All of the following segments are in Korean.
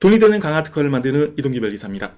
돈이 되는 강화 특허를 만드는 이동기 변리사입니다.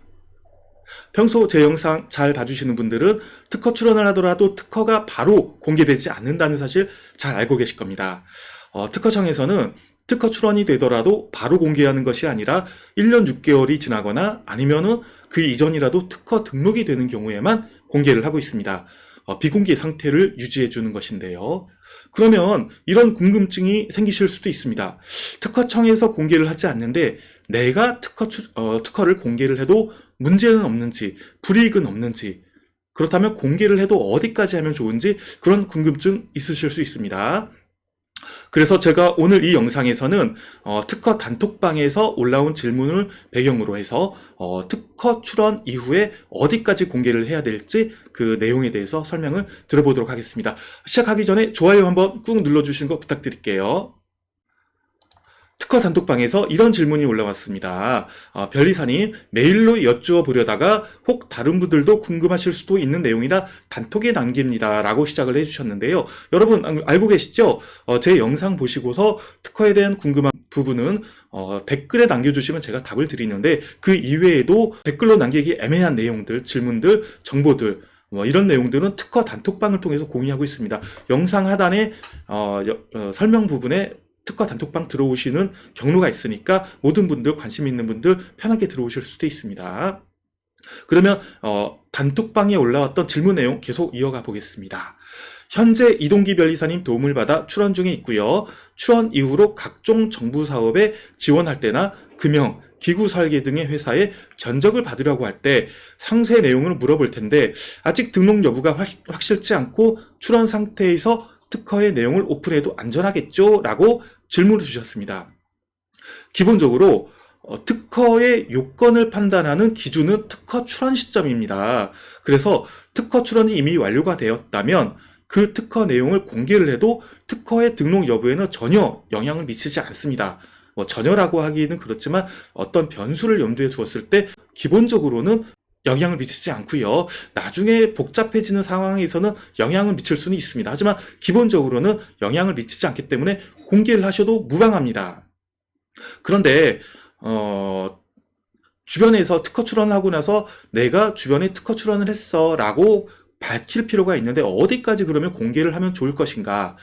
평소 제 영상 잘 봐주시는 분들은 특허 출원을 하더라도 특허가 바로 공개되지 않는다는 사실 잘 알고 계실 겁니다. 어, 특허청에서는 특허 출원이 되더라도 바로 공개하는 것이 아니라 1년 6개월이 지나거나 아니면은 그 이전이라도 특허 등록이 되는 경우에만 공개를 하고 있습니다. 어, 비공개 상태를 유지해 주는 것인데요. 그러면 이런 궁금증이 생기실 수도 있습니다. 특허청에서 공개를 하지 않는데 내가 특허 출- 어, 특허를 공개를 해도 문제는 없는지 불이익은 없는지 그렇다면 공개를 해도 어디까지 하면 좋은지 그런 궁금증 있으실 수 있습니다. 그래서 제가 오늘 이 영상에서는 어, 특허 단톡방에서 올라온 질문을 배경으로 해서 어, 특허 출원 이후에 어디까지 공개를 해야 될지 그 내용에 대해서 설명을 들어보도록 하겠습니다. 시작하기 전에 좋아요 한번 꾹 눌러주시는 거 부탁드릴게요. 특허 단톡방에서 이런 질문이 올라왔습니다. 어, 별리사님, 메일로 여쭈어 보려다가 혹 다른 분들도 궁금하실 수도 있는 내용이라 단톡에 남깁니다. 라고 시작을 해주셨는데요. 여러분, 알- 알고 계시죠? 어, 제 영상 보시고서 특허에 대한 궁금한 부분은 어, 댓글에 남겨주시면 제가 답을 드리는데 그 이외에도 댓글로 남기기 애매한 내용들, 질문들, 정보들, 뭐 이런 내용들은 특허 단톡방을 통해서 공유하고 있습니다. 영상 하단에 어, 여- 어, 설명 부분에 특허 단톡방 들어오시는 경로가 있으니까 모든 분들 관심 있는 분들 편하게 들어오실 수도 있습니다. 그러면 어, 단톡방에 올라왔던 질문 내용 계속 이어가 보겠습니다. 현재 이동기 변리사님 도움을 받아 출원 중에 있고요. 출원 이후로 각종 정부 사업에 지원할 때나 금형, 기구 설계 등의 회사에 견적을 받으려고 할 때 상세 내용을 물어볼 텐데 아직 등록 여부가 확, 확실치 않고 출원 상태에서 특허의 내용을 오픈해도 안전하겠죠? 라고 질문을 주셨습니다. 기본적으로 어, 특허의 요건을 판단하는 기준은 특허 출원 시점입니다. 그래서 특허 출원이 이미 완료가 되었다면 그 특허 내용을 공개를 해도 특허의 등록 여부에는 전혀 영향을 미치지 않습니다. 뭐 전혀라고 하기는 그렇지만 어떤 변수를 염두에 두었을 때 기본적으로는 영향을 미치지 않고요. 나중에 복잡해지는 상황에서는 영향을 미칠 수는 있습니다. 하지만 기본적으로는 영향을 미치지 않기 때문에 공개를 하셔도 무방합니다. 그런데 어, 주변에서 특허 출원하고 나서 내가 주변에 특허 출원을 했어라고 밝힐 필요가 있는데 어디까지 그러면 공개를 하면 좋을 것인가?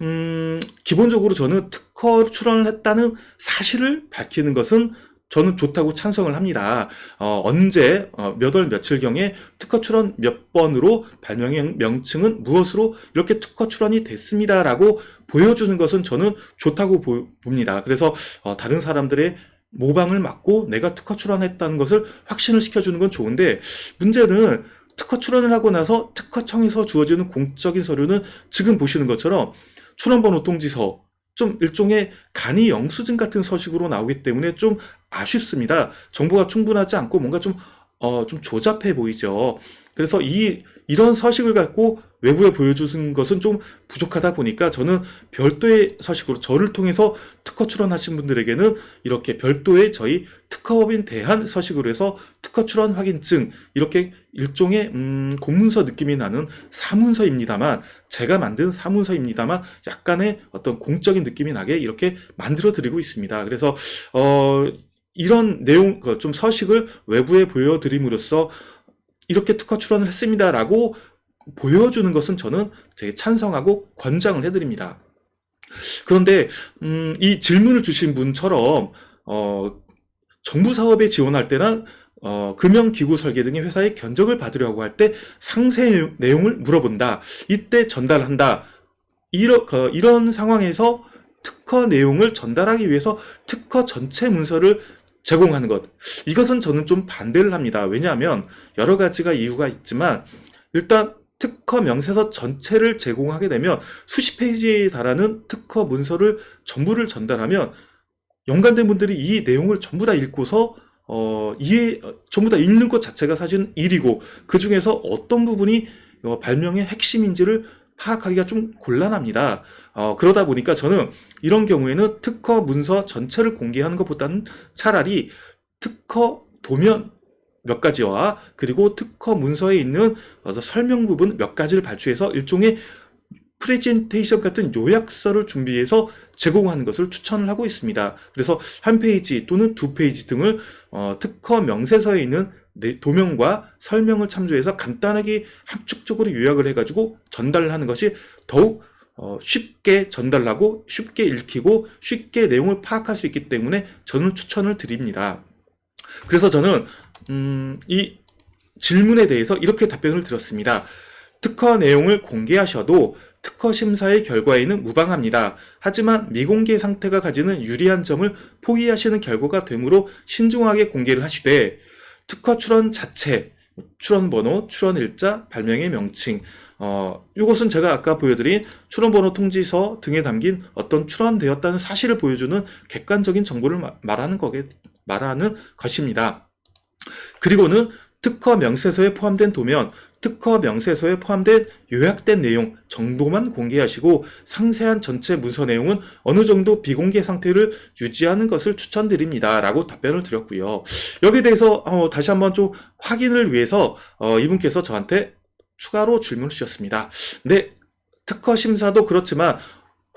음, 기본적으로 저는 특허 출원을 했다는 사실을 밝히는 것은 저는 좋다고 찬성을 합니다. 어, 언제 어, 몇월 며칠경에 특허 출원 몇 번으로 발명의 명칭은 무엇으로 이렇게 특허 출원이 됐습니다라고 보여주는 것은 저는 좋다고 보, 봅니다. 그래서 어, 다른 사람들의 모방을 막고 내가 특허 출원했다는 것을 확신을 시켜주는 건 좋은데 문제는 특허 출원을 하고 나서 특허청에서 주어지는 공적인 서류는 지금 보시는 것처럼 출원번호 통지서 좀 일종의 간이 영수증 같은 서식으로 나오기 때문에 좀 아쉽습니다. 정보가 충분하지 않고 뭔가 좀, 어, 좀 조잡해 보이죠. 그래서 이, 이런 서식을 갖고 외부에 보여주는 것은 좀 부족하다 보니까 저는 별도의 서식으로 저를 통해서 특허 출원하신 분들에게는 이렇게 별도의 저희 특허법인 대한 서식으로 해서 특허 출원 확인증 이렇게 일종의 음, 공문서 느낌이 나는 사문서입니다만 제가 만든 사문서입니다만 약간의 어떤 공적인 느낌이 나게 이렇게 만들어 드리고 있습니다. 그래서 어, 이런 내용 그좀 서식을 외부에 보여드림으로써 이렇게 특허 출원을 했습니다라고 보여주는 것은 저는 되게 찬성하고 권장을 해드립니다. 그런데 음, 이 질문을 주신 분처럼 어, 정부 사업에 지원할 때나 어, 금융기구 설계 등의 회사의 견적을 받으려고 할 때 상세 내용을 물어본다. 이때 전달한다. 이러, 어, 이런 상황에서 특허 내용을 전달하기 위해서 특허 전체 문서를 제공하는 것. 이것은 저는 좀 반대를 합니다. 왜냐하면 여러 가지가 이유가 있지만 일단 특허 명세서 전체를 제공하게 되면 수십 페이지에 달하는 특허 문서를 전부를 전달하면 연관된 분들이 이 내용을 전부 다 읽고서 어, 이해, 어, 전부 다 읽는 것 자체가 사실은 일이고, 그 중에서 어떤 부분이 어, 발명의 핵심인지를 파악하기가 좀 곤란합니다. 어, 그러다 보니까 저는 이런 경우에는 특허 문서 전체를 공개하는 것보다는 차라리 특허 도면 몇 가지와 그리고 특허 문서에 있는 어, 설명 부분 몇 가지를 발췌해서 일종의 프레젠테이션 같은 요약서를 준비해서 제공하는 것을 추천을 하고 있습니다. 그래서 한 페이지 또는 두 페이지 등을 어, 특허 명세서에 있는 내- 도면과 설명을 참조해서 간단하게 함축적으로 요약을 해가지고 전달을 하는 것이 더욱 어, 쉽게 전달하고 쉽게 읽히고 쉽게 내용을 파악할 수 있기 때문에 저는 추천을 드립니다. 그래서 저는 음, 이 질문에 대해서 이렇게 답변을 드렸습니다. 특허 내용을 공개하셔도 특허 심사의 결과에는 무방합니다. 하지만 미공개 상태가 가지는 유리한 점을 포기하시는 결과가 되므로 신중하게 공개를 하시되 특허 출원 자체, 출원 번호, 출원 일자, 발명의 명칭, 어, 이것은 제가 아까 보여드린 출원번호 통지서 등에 담긴 어떤 출원되었다는 사실을 보여주는 객관적인 정보를 마- 말하는 거게, 말하는 것입니다. 그리고는 특허 명세서에 포함된 도면, 특허 명세서에 포함된 요약된 내용 정도만 공개하시고 상세한 전체 문서 내용은 어느 정도 비공개 상태를 유지하는 것을 추천드립니다. 라고 답변을 드렸고요. 여기에 대해서 어, 다시 한번 좀 확인을 위해서 어, 이분께서 저한테 추가로 질문을 주셨습니다. 네, 특허 심사도 그렇지만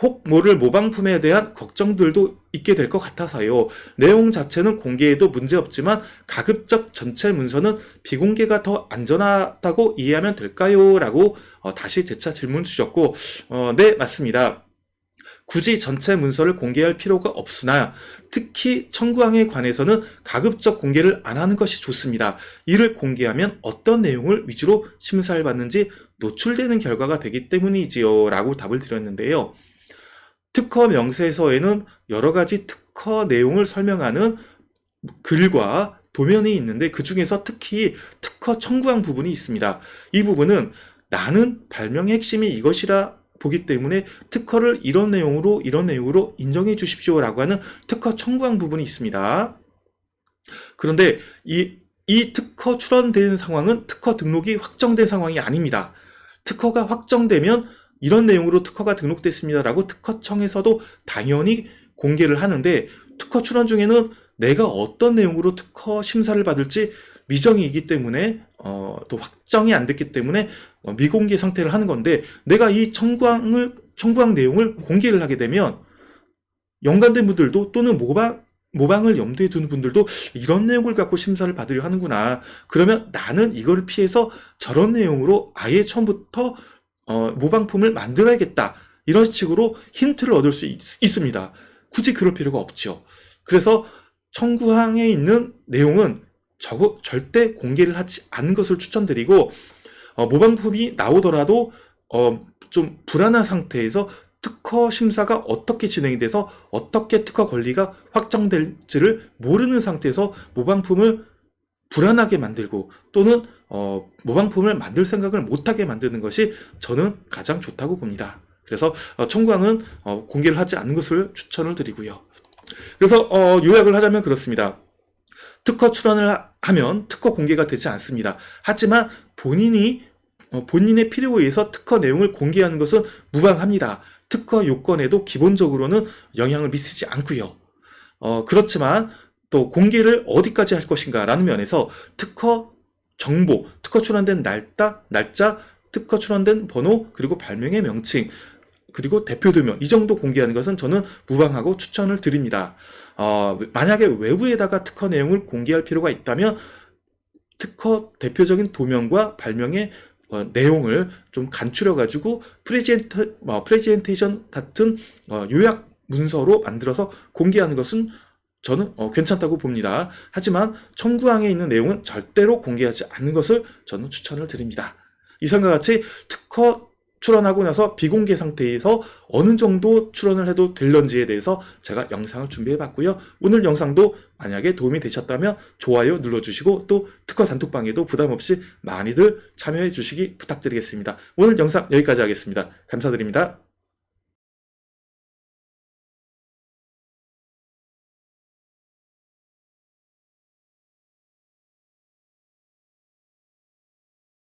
혹 모를 모방품에 대한 걱정들도 있게 될 것 같아서요. 내용 자체는 공개해도 문제없지만 가급적 전체 문서는 비공개가 더 안전하다고 이해하면 될까요? 라고 어, 다시 재차 질문 주셨고, 어, 네, 맞습니다. 굳이 전체 문서를 공개할 필요가 없으나 특히 청구항에 관해서는 가급적 공개를 안 하는 것이 좋습니다. 이를 공개하면 어떤 내용을 위주로 심사를 받는지 노출되는 결과가 되기 때문이지요. 라고 답을 드렸는데요. 특허 명세서에는 여러 가지 특허 내용을 설명하는 글과 도면이 있는데 그 중에서 특히 특허 청구항 부분이 있습니다. 이 부분은 나는 발명의 핵심이 이것이라 보기 때문에 특허를 이런 내용으로 이런 내용으로 인정해 주십시오라고 하는 특허 청구항 부분이 있습니다. 그런데 이, 이 특허 출원된 상황은 특허 등록이 확정된 상황이 아닙니다. 특허가 확정되면 이런 내용으로 특허가 등록됐습니다라고 특허청에서도 당연히 공개를 하는데 특허 출원 중에는 내가 어떤 내용으로 특허 심사를 받을지 미정이기 때문에 어, 또 확정이 안 됐기 때문에 어, 미공개 상태를 하는 건데 내가 이 청구항을 청구항 내용을 공개를 하게 되면 연관된 분들도 또는 모방 모방을 염두에 두는 분들도 이런 내용을 갖고 심사를 받으려 하는구나. 그러면 나는 이걸 피해서 저런 내용으로 아예 처음부터 어, 모방품을 만들어야겠다. 이런 식으로 힌트를 얻을 수 있, 습니다 굳이 그럴 필요가 없죠. 그래서 청구항에 있는 내용은 저, 절대 공개를 하지 않는 것을 추천드리고 어, 모방품이 나오더라도 어, 좀 불안한 상태에서 특허 심사가 어떻게 진행이 돼서 어떻게 특허 권리가 확정될지를 모르는 상태에서 모방품을 불안하게 만들고 또는 어, 모방품을 만들 생각을 못하게 만드는 것이 저는 가장 좋다고 봅니다. 그래서 어, 청구항은 어, 공개를 하지 않는 것을 추천을 드리고요. 그래서 어, 요약을 하자면 그렇습니다. 특허 출원을 하- 하면 특허 공개가 되지 않습니다. 하지만 본인이 어, 본인의 필요에 의해서 특허 내용을 공개하는 것은 무방합니다. 특허 요건에도 기본적으로는 영향을 미치지 않고요. 어, 그렇지만 또 공개를 어디까지 할 것인가라는 면에서 특허 정보, 특허 출원된 날짜, 날짜, 특허 출원된 번호, 그리고 발명의 명칭, 그리고 대표 도면 이 정도 공개하는 것은 저는 무방하고 추천을 드립니다. 어, 만약에 외부에다가 특허 내용을 공개할 필요가 있다면 특허 대표적인 도면과 발명의 어, 내용을 좀 간추려 가지고 프레젠트, 어, 프레젠테이션 같은 어, 요약 문서로 만들어서 공개하는 것은 저는 어, 괜찮다고 봅니다. 하지만 청구항에 있는 내용은 절대로 공개하지 않는 것을 저는 추천을 드립니다. 이상과 같이 특허 출원하고 나서 비공개 상태에서 어느 정도 출원을 해도 될런지에 대해서 제가 영상을 준비해 봤고요. 오늘 영상도 만약에 도움이 되셨다면 좋아요 눌러주시고 또 특허 단톡방에도 부담 없이 많이들 참여해 주시기 부탁드리겠습니다. 오늘 영상 여기까지 하겠습니다. 감사드립니다.